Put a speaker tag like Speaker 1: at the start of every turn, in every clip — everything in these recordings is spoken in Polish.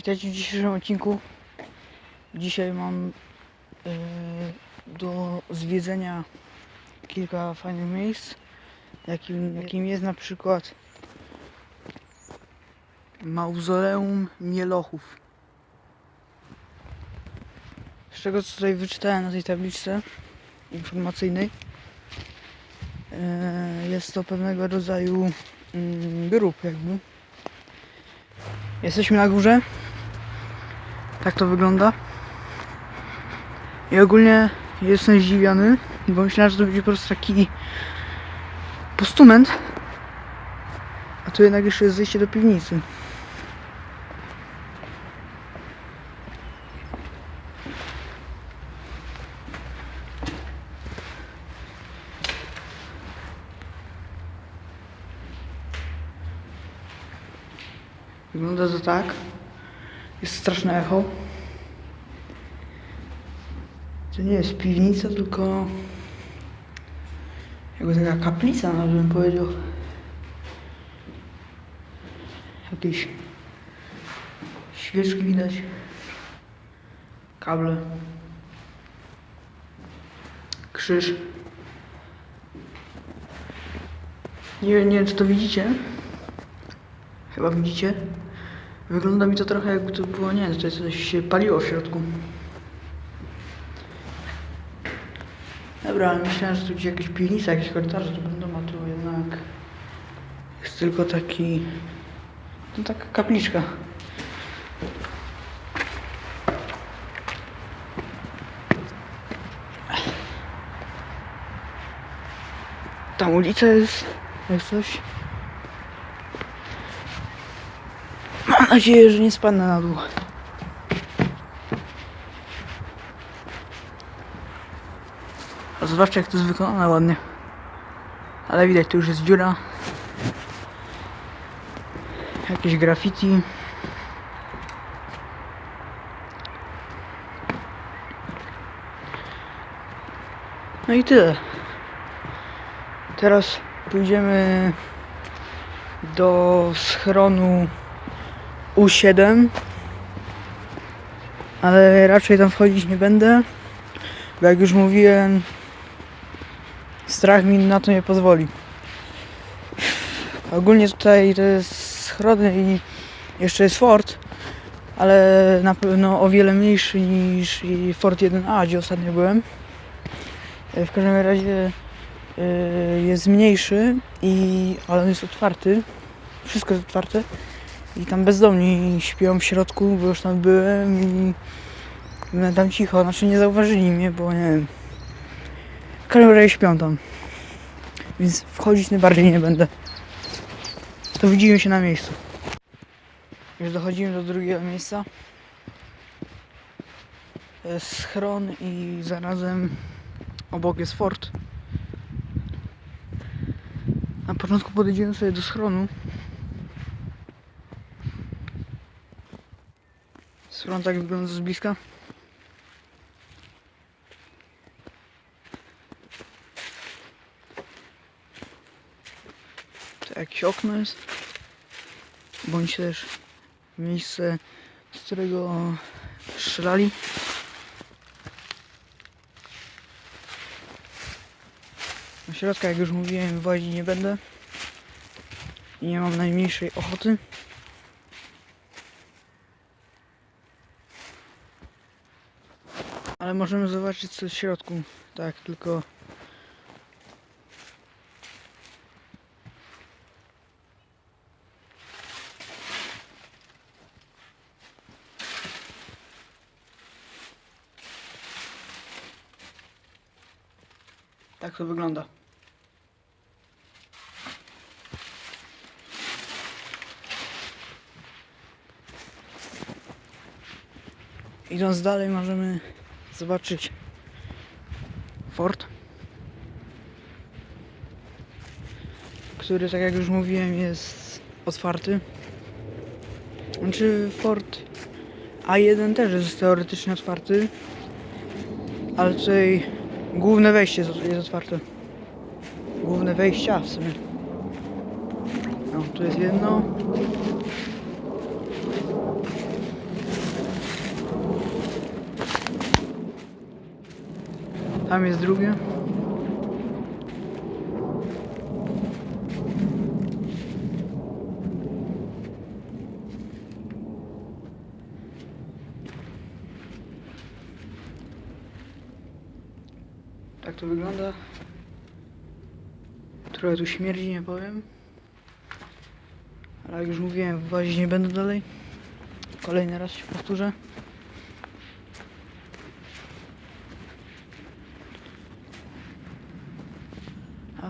Speaker 1: Witajcie w dzisiejszym odcinku. Dzisiaj mam yy, do zwiedzenia kilka fajnych miejsc, jakim, jakim jest na przykład Mauzoleum Mielochów. Z czego co tutaj wyczytałem na tej tabliczce informacyjnej, yy, jest to pewnego rodzaju yy, grób jakby. Jesteśmy na górze. Tak to wygląda. I ogólnie jestem zdziwiony, bo myślałem, że to będzie po prostu taki postument. A tu jednak jeszcze jest zejście do piwnicy. Wygląda to tak. Jest straszne echo. To nie jest piwnica, tylko jakby taka kaplica, nawet bym powiedział. Jakieś świeczki widać. Kable. Krzyż. Nie nie wiem czy to widzicie. Chyba widzicie. Wygląda mi to trochę jakby to było, nie tutaj coś się paliło w środku. Dobra, ale myślałem, że tu gdzieś jakieś piwnice, jakieś korytarze to będą, a tu jednak jest tylko taki... No taka kapliczka. Tam ulica jest, jak coś. Nadzieję, że nie spadnę na dół. Zobaczcie jak to jest wykonane ładnie. Ale widać, tu już jest dziura. Jakieś graffiti. No i tyle. Teraz pójdziemy do schronu U7 ale raczej tam wchodzić nie będę bo jak już mówiłem strach mi na to nie pozwoli. Ogólnie tutaj to jest schrony i jeszcze jest fort ale na pewno o wiele mniejszy niż i Fort 1A gdzie ostatnio byłem. E, w każdym razie e, jest mniejszy i ale on jest otwarty. Wszystko jest otwarte i tam bezdomni śpią w środku, bo już tam byłem i byłem tam cicho, znaczy nie zauważyli mnie, bo nie wiem. W każdym razie śpią tam. Więc wchodzić najbardziej nie będę. To widzimy się na miejscu. Już dochodzimy do drugiego miejsca. To jest schron i zarazem obok jest fort. Na początku podejdziemy sobie do schronu. Schron tak wygląda z bliska. Tu jakieś okno jest. Bądź też miejsce, z którego strzelali. Do środka, jak już mówiłem, włazić nie będę. I nie mam najmniejszej ochoty. Ale możemy zobaczyć co w środku. Tak, tylko. Tak to wygląda. Idąc dalej możemy zobaczyć fort, który tak jak już mówiłem jest otwarty. Znaczy fort A1 też jest teoretycznie otwarty, ale tutaj główne wejście jest otwarte. Główne wejścia w sumie. No, tu jest jedno. Tam jest drugie. Tak to wygląda. Trochę tu śmierdzi, nie powiem. Ale jak już mówiłem, włazić nie będę dalej. Kolejny raz się powtórzę.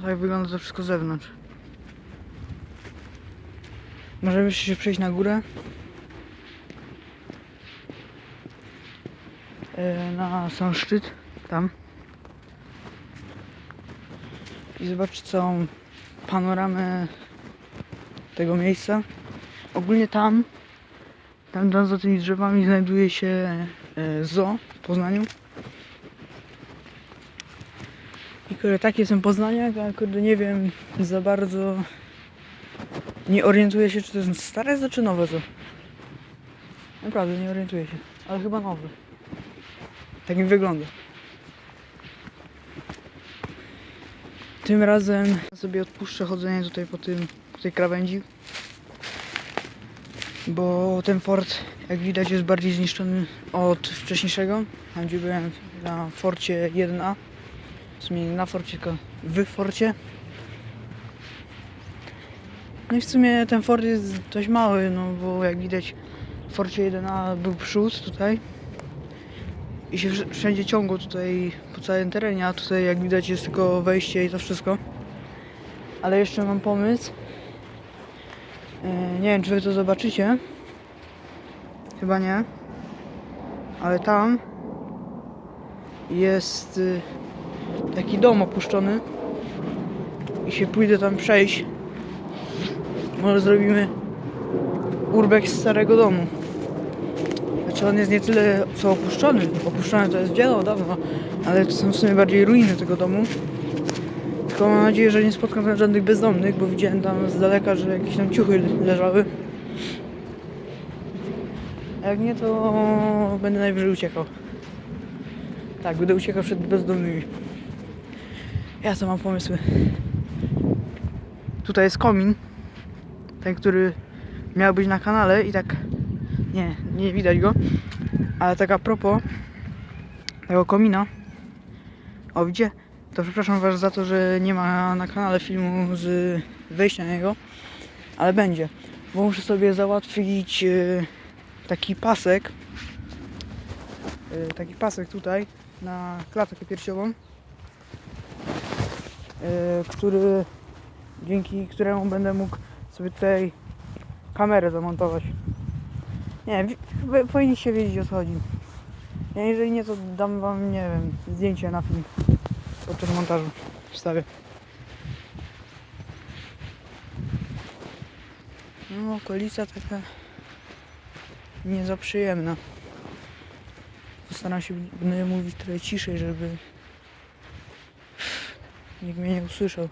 Speaker 1: Tak wygląda to wszystko z zewnątrz. Możemy jeszcze się przejść na górę. E, Na sam szczyt, tam. I zobaczyć całą panoramę tego miejsca. Ogólnie tam, tam, tam za tymi drzewami znajduje się e, zoo w Poznaniu. I kurde, taki jestem Poznaniak, a kurde nie wiem za bardzo. Nie orientuję się, czy to jest stare czy nowe zoo. Naprawdę nie orientuję się, ale chyba nowe. Tak mi wygląda. Tym razem sobie odpuszczę chodzenie tutaj po tym, po tej krawędzi. Bo ten fort, jak widać, jest bardziej zniszczony od wcześniejszego. Tam gdzie byłem na forcie 1A. W sumie nie na forcie, tylko w forcie. No i w sumie ten fort jest dość mały, no bo jak widać w forcie 1A był przód tutaj. I się wsz- wszędzie ciągło tutaj po całym terenie, a tutaj jak widać jest tylko wejście i to wszystko. Ale jeszcze mam pomysł. E, Nie wiem czy wy to zobaczycie. Chyba nie. Ale tam jest y, taki dom opuszczony. I się pójdę tam przejść. Może zrobimy urbex starego domu. Znaczy on jest nie tyle co opuszczony. Opuszczony to jest wiele dawno, ale to są w sumie bardziej ruiny tego domu. Tylko mam nadzieję, że nie spotkam tam żadnych bezdomnych, bo widziałem tam z daleka, że jakieś tam ciuchy leżały. A jak nie, to będę najwyżej uciekał. Tak, będę uciekał przed bezdomnymi. Ja to mam pomysły. Tutaj jest komin. Ten, który miał być na kanale i tak nie, nie widać go. Ale tak a propos tego komina. O, widzicie? To przepraszam was za to, że nie ma na kanale filmu z wejścia na niego. Ale będzie. Bo muszę sobie załatwić e, taki pasek. e, Taki pasek tutaj na klatkę piersiową. E, Który dzięki któremu będę mógł sobie tutaj kamerę zamontować. Nie, powinniście wiedzieć o co chodzi. Ja jeżeli nie, to dam wam, nie wiem, zdjęcie na film podczas montażu wstawię. No, okolica taka nie za przyjemna. Postaram się mówić trochę ciszej, żeby nikt mnie nie usłyszał.